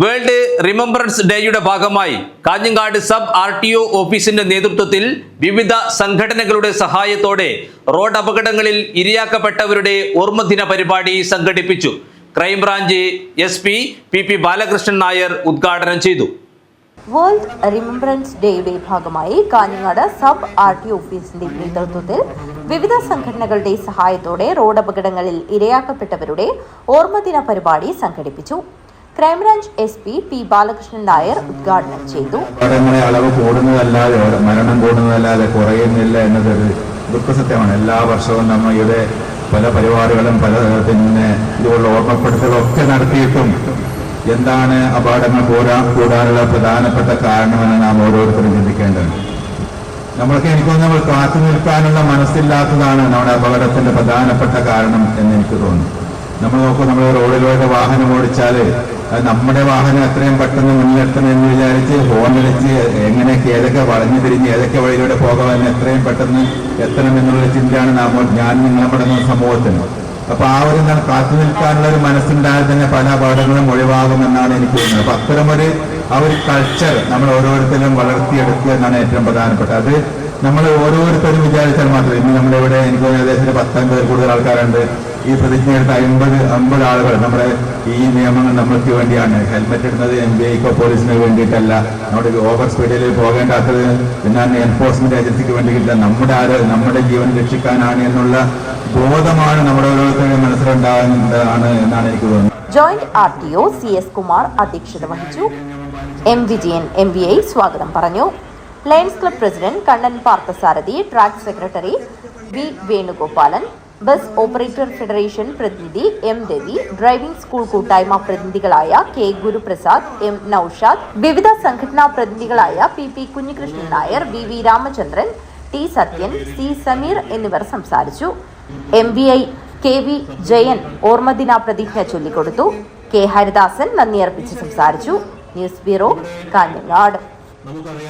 World remembrance ഡേയുടെ ഭാഗമായി Kanhangad sub R T O ഓഫീസിന്റെ നേതൃത്വത്തിൽ വിവിധ സംഘടനകളുടെ സഹായത്തോടെ റോഡ് അപകടങ്ങളിൽ ഇരയാക്കപ്പെട്ടവരുടെ ഓർമ്മദിന പരിപാടി സംഘടിപ്പിച്ചു. Crime branch S P P P Balakrishnan Nair ഉദ്ഘാടനം ചെയ്തു. വേൾഡ് റിമംബറൻസ് ഡേയുടെ ഭാഗമായി കാഞ്ഞങ്ങാട് സബ് ആർ ടി ഓഫീസിന്റെ നേതൃത്വത്തിൽ വിവിധ സംഘടനകളുടെ സഹായത്തോടെ റോഡ് അപകടങ്ങളിൽ ഇരയാക്കപ്പെട്ടവരുടെ ഓർമ്മദിന പരിപാടി സംഘടിപ്പിച്ചു. Crime branch S P P Balakrishnan Nair ഉദ്ഘാടനം ചെയ്തു. അളവ് കൂടുന്നതല്ലാതെ മരണം കൂടുന്നതല്ലാതെ കുറയുന്നില്ല എന്നതൊരു ദുഃഖസത്യമാണ്. എല്ലാ വർഷവും നമ്മയുടെ പല പരിപാടികളും പല പിന്നെ ഇതുപോലുള്ള ഓർമ്മപ്പെടുത്തലൊക്കെ നടത്തിയിട്ടും എന്താണ് അപകടങ്ങൾ പോരാ കൂടാനുള്ള പ്രധാനപ്പെട്ട കാരണമെന്ന് നാം ഓരോരുത്തരും ചിന്തിക്കേണ്ടതുണ്ട്. നമ്മൾക്ക് എനിക്ക് നമ്മൾ കാത്തു നിൽക്കാനുള്ള മനസ്സില്ലാത്തതാണ് നമ്മുടെ അപകടത്തിന്റെ പ്രധാനപ്പെട്ട കാരണം എന്ന് എനിക്ക് തോന്നുന്നു. നമ്മൾ നോക്കൂ നമ്മൾ റോഡിലൂടെ വാഹനം ഓടിച്ചാൽ നമ്മുടെ വാഹനം എത്രയും പെട്ടെന്ന് മുന്നിലെത്തണം എന്ന് വിചാരിച്ച് ഹോണടിച്ച് എങ്ങനെയൊക്കെ ഏതൊക്കെ വളഞ്ഞു തിരിഞ്ഞ് ഏതൊക്കെ വഴിയിലൂടെ പോകാമെന്ന് എത്രയും പെട്ടെന്ന് എത്തണം എന്നുള്ള ചിന്തയാണ് നാം ഞാൻ നിങ്ങളെ പെടുന്ന സമൂഹത്തിന്. അപ്പൊ ആ ഒരു കാത്തു നിൽക്കാനുള്ള ഒരു മനസ്സുണ്ടായാൽ തന്നെ പല അപകടങ്ങളും ഒഴിവാകുമെന്നാണ് എനിക്ക് തോന്നുന്നത്. അപ്പൊ അത്തരമൊരു ആ ഒരു കൾച്ചർ നമ്മൾ ഓരോരുത്തരും വളർത്തിയെടുക്കുക എന്നാണ് ഏറ്റവും പ്രധാനപ്പെട്ടത്. അത് നമ്മൾ ഓരോരുത്തരും വിചാരിച്ചാൽ മാത്രമേ ഇന്ന് നമ്മളിവിടെ എനിക്ക് ഏകദേശം പത്താം പേർ കൂടുതൽ ആൾക്കാരുണ്ട്. ഈ പ്രതിജ്ഞ എടുത്ത അമ്പത് അമ്പത് ആളുകൾ നമ്മുടെ ഈ നിയമങ്ങൾ നമ്മൾക്ക് വേണ്ടിയാണ്. ഹെൽമെറ്റ് ഇടുന്നത് എം ബി ഐക്കോ പോലീസിന് വേണ്ടിയിട്ടല്ല. നമ്മുടെ ഓവർ സ്പീഡിൽ പോകേണ്ടാത്തത് പിന്നെ എൻഫോഴ്സ്മെന്റ് ഏജൻസിക്ക് വേണ്ടിയിട്ടില്ല. നമ്മുടെ ആരോ നമ്മുടെ ജീവൻ രക്ഷിക്കാനാണ് എന്നുള്ള ബോധമാണ് നമ്മുടെ ഓരോരുത്തരുടെ മനസ്സിലുണ്ടാകുന്നതാണ് എന്നാണ് എനിക്ക് തോന്നുന്നത്. Joint R T O C S Kumar അധ്യക്ഷത വഹിച്ചു. M Vijayan M V I സ്വാഗതം പറഞ്ഞു. Lions club president Kannan Parthasarathy track secretary V Venugopalan bus operator federation പ്രതിനിധി എം രവി ഡ്രൈവിംഗ് സ്കൂൾ കൂട്ടായ്മ പ്രതിനിധികളായ കെ ഗുരുപ്രസാദ് എം നൌഷാദ് വിവിധ സംഘടനാ പ്രതിനിധികളായ P P Kunhikrishnan Nair V V Ramachandran T Sathyan C Sameer എന്നിവർ സംസാരിച്ചു. M V I K V Jayan ഓർമ്മദിന പ്രതിജ്ഞ ചൊല്ലിക്കൊടുത്തു. K Haridasan നന്ദി അർപ്പിച്ച് സംസാരിച്ചു. News bureau Kanhangad. നമുക്കറിയാം